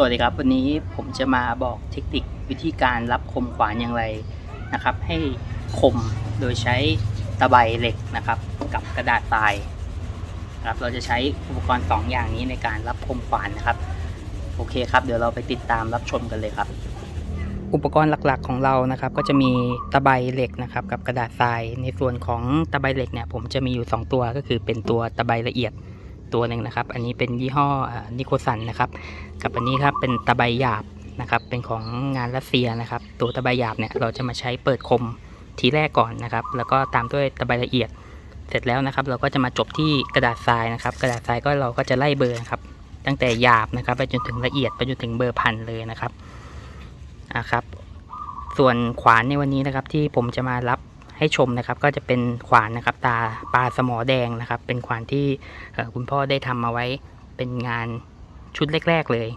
สวัสดีครับ วันนี้ผมจะมาบอกเทคนิควิธีการรับคมขวานอย่างไรนะครับ ให้คมโดยใช้ตะไบเหล็กนะครับ กับกระดาษทรายนะครับเราจะใช้อุปกรณ์ 2 อย่างนี้ในการรับคมขวานนะครับ โอเคครับ เดี๋ยวเราไปติดตามรับชมกันเลยครับ อุปกรณ์หลักๆของเรานะครับ ก็จะมีตะไบเหล็กนะครับ กับกระดาษทราย ในส่วนของตะไบเหล็กเนี่ยผมจะมีอยู่ 2 ตัวก็คือเป็นตัวตะไบละเอียด ตัวหนึ่งนะครับ อันนี้เป็นยี่ห้อนิโคสันนะครับ กับอันนี้ครับเป็นตะไบหยาบนะครับ เป็นของงานรัสเซียนะครับ ตัวตะไบหยาบเนี่ยเราจะมาใช้เปิดคมทีแรกก่อนนะครับ แล้วก็ตามด้วยตะไบละเอียด เสร็จแล้วนะครับ เราก็จะมาจบที่กระดาษทรายนะครับ กระดาษทรายก็เราก็จะไล่เบอร์ครับ ตั้งแต่หยาบนะครับ ไปจนถึงละเอียดไปจนถึงเบอร์พันเลยนะครับอะครับ ส่วนขวานในวันนี้นะครับที่ผมจะมารับ ให้ชมนะครับ ก็จะเป็นขวานนะครับ ตาปลาสมอแดงนะครับ เป็นขวานที่คุณพ่อได้ทำมาไว้เป็นงานชุดแรก ๆเลย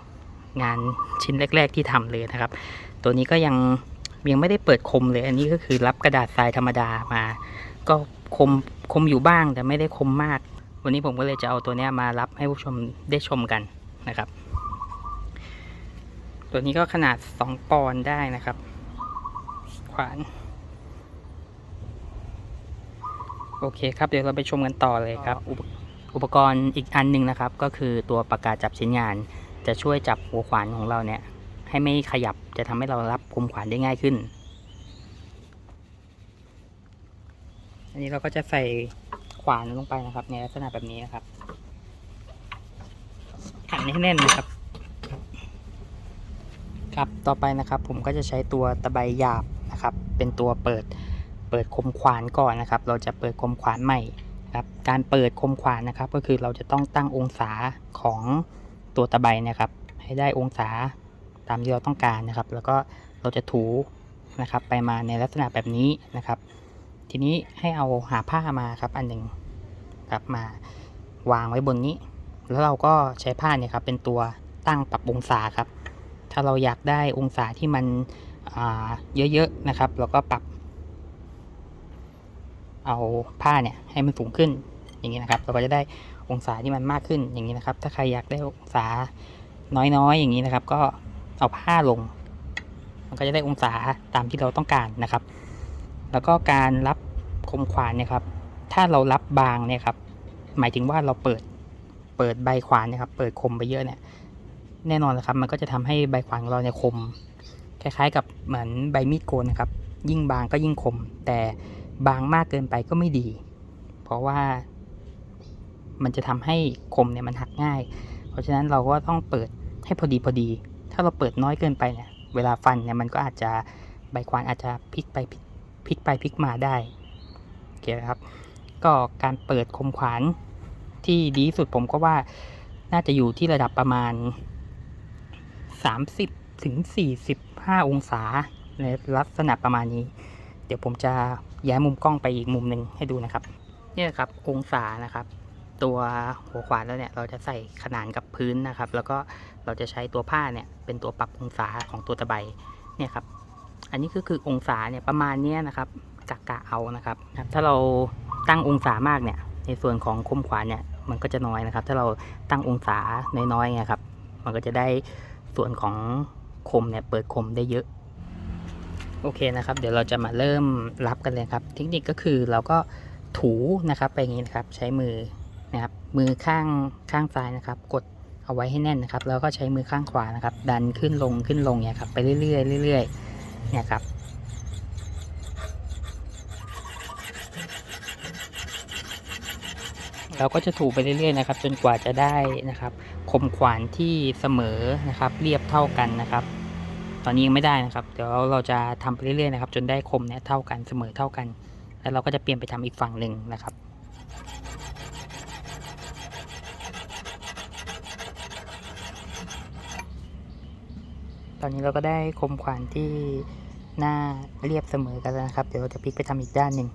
งานชิ้นแรก ๆ ที่ทำเลยนะครับ ตัวนี้ก็ยังยังไม่ได้เปิดคมเลย อันนี้ก็คือรับกระดาษทรายธรรมดามา ก็คมคมอยู่บ้างแต่ไม่ได้คมมาก วันนี้ผมก็เลยจะเอาตัวนี้มารับให้ผู้ชมได้ชมกันนะครับ ตัวนี้ก็ขนาด 2 ปอนด์ได้นะครับ ขวาน โอเคครับเดี๋ยวเราไปชมกันต่อเลยครับอุปอุปกรณ์อีกอันหนึ่งนะครับ ก็คือตัวปากกาจับชิ้นงาน จะช่วยจับหัวขวานของเราเนี่ยให้ไม่ขยับจะทำให้เรารับคมขวานได้ง่ายขึ้น อันนี้เราก็จะใส่ขวานลงไปนะครับ ในลักษณะแบบนี้นะครับขันให้แน่นนะครับ ครับต่อไปนะครับ ผมก็จะใช้ตัวตะไบหยาบนะครับ เป็นตัวเปิด เปิดคมขวานก่อนนะครับ เราจะเปิดคมขวานใหม่ครับ การเปิดคมขวานนะครับ ก็คือเราจะต้องตั้งองศาของตัวตะไบนะครับ ให้ได้องศาตามที่เราต้องการนะครับ แล้วก็เราจะถูนะครับไปมาในลักษณะแบบนี้นะครับ ทีนี้ให้เอาหาผ้ามาครับอันหนึ่งครับมาวางไว้บนนี้ แล้วเราก็ใช้ผ้าเนี่ยครับเป็นตัวตั้งปรับองศาครับ ถ้าเราอยากได้องศาที่มันอ่าเยอะๆนะครับ เราก็ปรับ เอาผ้าเนี่ยให้มันสูงขึ้นอย่างนี้นะครับ เราก็จะได้องศาที่มันมากขึ้นอย่างนี้นะครับ ถ้าใครอยากได้องศาน้อยๆอย่างนี้นะครับ ก็เอาผ้าลง มันก็จะได้องศาตามที่เราต้องการนะครับ แล้วก็การรับคมขวานเนี่ยครับ ถ้าเรารับบางเนี่ยครับ หมายถึงว่าเราเปิดเปิดใบขวานเนะครับ เปิดคมไปเยอะเนี่ย แน่นอนนะครับ มันก็จะทำให้ใบขวานของเราเนี่ยคม คล้ายๆ กับเหมือนใบมีดโกนนะครับ ยิ่งบางก็ยิ่งคม แต่ บางมากเกินไปก็ไม่ดี เพราะว่ามันจะทำให้คมเนี่ยมันหักง่าย เพราะฉะนั้นเราก็ต้องเปิดให้พอดีพอดี ถ้าเราเปิดน้อยเกินไปเนี่ย เวลาฟันเนี่ยมันก็อาจจะใบขวานอาจจะพลิกไปพลิกไปพลิกมาได้โอเคครับ ก็การเปิดคมขวานที่ดีสุดผมก็ว่าน่าจะอยู่ที่ระดับประมาณ 30ถึง45 องศาในลักษณะประมาณนี้ เดี๋ยวผมจะ ย้ายมุมกล้องไปอีกมุมหนึ่งให้ดูนะครับนี่นะครับองศานะครับ ตัวหัวขวานแล้วเนี่ยเราจะใส่ขนานกับพื้นนะครับ แล้วก็เราจะใช้ตัวผ้าเนี่ยเป็นตัวปรับองศาของตัวตะไบเนี่ยครับอันนี้ก็คือองศาเนี่ยประมาณนี้นะครับกะกะเอานะครับครับถ้าเราตั้งองศามากเนี่ย ในส่วนของคมขวานเนี่ยมันก็จะน้อยนะครับ ถ้าเราตั้งองศาน้อยๆไงครับ มันก็จะได้ส่วนของคมเนี่ยเปิดคมได้เยอะ โอเคนะครับ เดี๋ยวเราจะมาเริ่มรับกันเลยครับ เทคนิคก็คือเราก็ถูนะครับไปอย่างนี้นะครับ ใช้มือนะครับมือข้างข้างซ้ายนะครับ กดเอาไว้ให้แน่นนะครับ แล้วก็ใช้มือข้างขวานะครับ ดันขึ้นลงขึ้นลงเนี่ยครับไปเรื่อยๆเรื่อยๆเนี่ยครับเราก็จะถูไปเรื่อยๆนะครับ จนกว่าจะได้นะครับ คมขวานที่เสมอนะครับ เรียบเท่ากันนะครับ ตอนนี้ยังไม่ได้นะครับ เดี๋ยวเราจะทำไปเรื่อยๆนะครับ จนได้คมเนี่ยเท่ากันเสมอเท่ากัน แล้วเราก็จะเปลี่ยนไปทำอีกฝั่งหนึ่งนะครับตอนนี้เราก็ได้คมขวานที่หน้าเรียบเสมอกันแล้วนะครับ เดี๋ยวเราจะพลิกไปทำอีกด้านหนึ่ง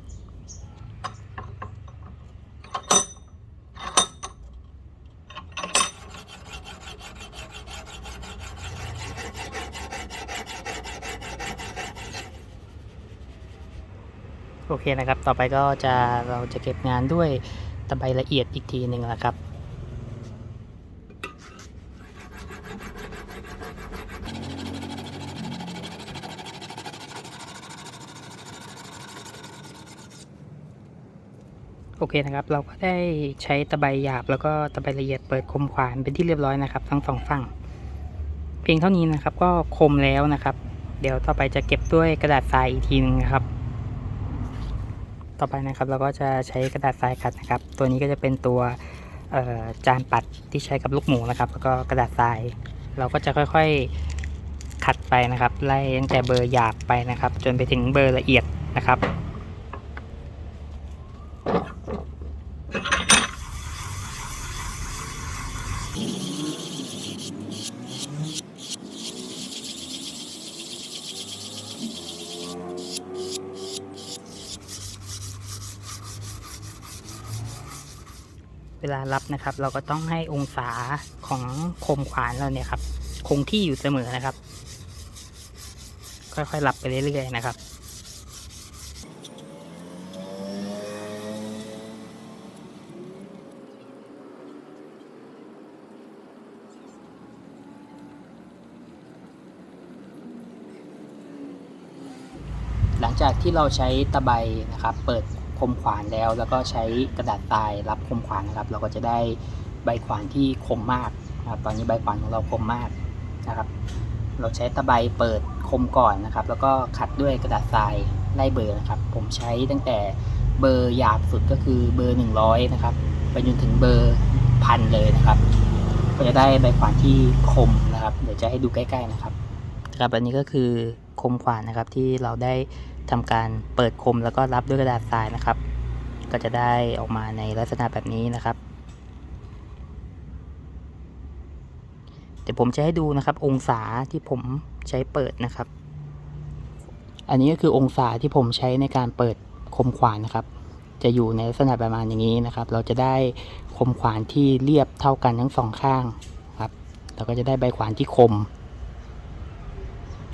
โอเคนะครับ ต่อไปก็จะเราจะเก็บงานด้วยตะไบละเอียดอีกทีหนึ่งนะครับโอเคนะครับ เราก็ได้ใช้ตะไบหยาบแล้วก็ตะไบละเอียดเปิดคมขวานเป็นที่เรียบร้อยนะครับ ทั้งสองฝั่ง เพียงเท่านี้นะครับก็คมแล้วนะครับ เดี๋ยวต่อไปจะเก็บด้วยกระดาษทรายอีกทีนึงนะครับ ต่อไปนะครับเราก็จะใช้กระดาษทรายขัดนะครับ ตัวนี้ก็จะเป็นตัวจานปัดที่ใช้กับลูกหมูนะครับ แล้วก็กระดาษทราย เราก็จะค่อยๆขัดไปนะครับ ไล่ตั้งแต่เบอร์หยาบไปนะครับ จนไปถึงเบอร์ละเอียดนะครับ วลารับนะครับ เราก็ต้องให้องศาของคมขวานเราเนี่ยครับ คงที่อยู่เสมอนะครับ ค่อยๆรับไปเรื่อยๆนะครับหลังจากที่เราใช้ตะไบนะครับ เปิด คมขวานแล้ว แล้วก็ใช้กระดาษทรายรับคมขวานนะครับ เราก็จะได้ใบขวานที่คมมากนะครับ ตอนนี้ใบขวานของเราคมมากนะครับ เราใช้ตะไบเปิดคมก่อนนะครับ แล้วก็ขัดด้วยกระดาษทรายไล่เบอร์นะครับ ผมใช้ตั้งแต่เบอร์หยาบสุดก็คือเบอร์ 100 นะครับ ไปจนถึงเบอร์พันเลยนะครับก็จะได้ใบขวานที่คมนะครับ เดี๋ยวจะให้ดูใกล้ ๆ นะครับครับอันนี้ก็คือคมขวานนะครับที่เราได้ ทำการเปิดคมแล้วก็รับด้วยกระดาษทรายนะครับ ก็จะได้ออกมาในลักษณะแบบนี้นะครับ เดี๋ยวผมจะให้ดูนะครับ องศาที่ผมใช้เปิดนะครับ อันนี้ก็คือองศาที่ผมใช้ในการเปิดคมขวานนะครับ จะอยู่ในลักษณะประมาณอย่างนี้นะครับ เราจะได้คมขวานที่เรียบเท่ากันทั้งสองข้างครับ เราก็จะได้ใบขวานที่คม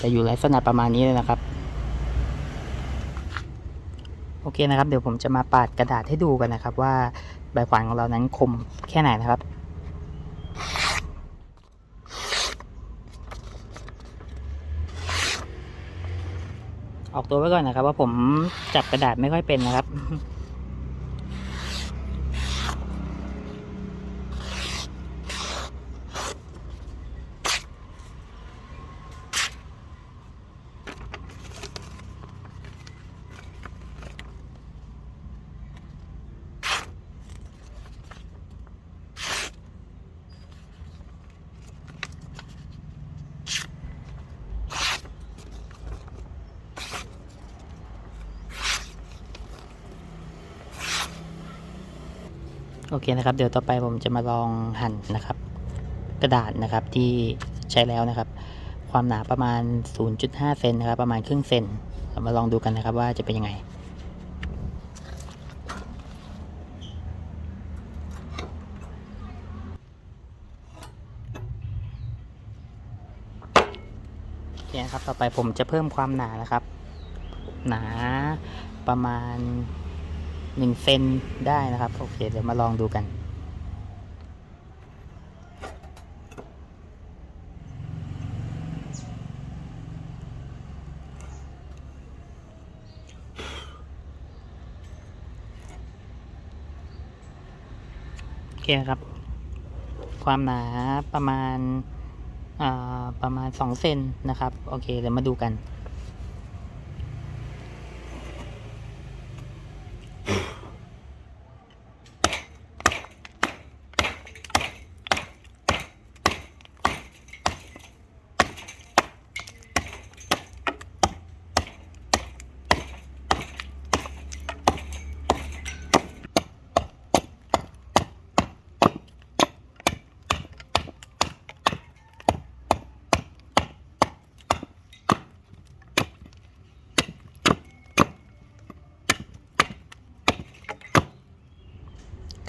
จะอยู่ลักษณะประมาณนี้เลยนะครับ โอเคนะครับ เดี๋ยวผมจะมาปาดกระดาษให้ดูกันนะครับ ว่าใบขวานของเรานั้นคมแค่ไหนนะครับออกตัวไว้ก่อนนะครับ ว่าผมจับกระดาษไม่ค่อยเป็นนะครับ โอเคนะครับ เดี๋ยวต่อไปผมจะมาลองหั่นนะครับ กระดาษนะครับที่ใช้แล้วนะครับ ความหนาประมาณ 0.5 เซนนะครับ ประมาณครึ่งเซนมาลองดูกันนะครับว่าจะเป็นยังไงโอเคครับ ต่อไปผมจะเพิ่มความหนานะครับ หนาประมาณ 1เซนได้นะครับ โอเค เดี๋ยวมาลองดูกัน โอเคครับ ความหนาประมาณประมาณ2เซนนะครับ โอเค เดี๋ยวมาดูกัน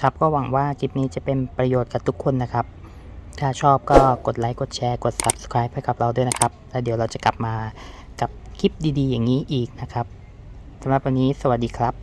ครับก็หวังว่าคลิปนี้จะเป็นประโยชน์กับทุกคนนะครับ ถ้าชอบก็กดไลค์กดแชร์กด Subscribe ให้กับเราด้วยนะครับ แล้วเดี๋ยวเราจะกลับมากับคลิปดีๆ อย่างนี้อีกนะครับสำหรับวันนี้สวัสดีครับ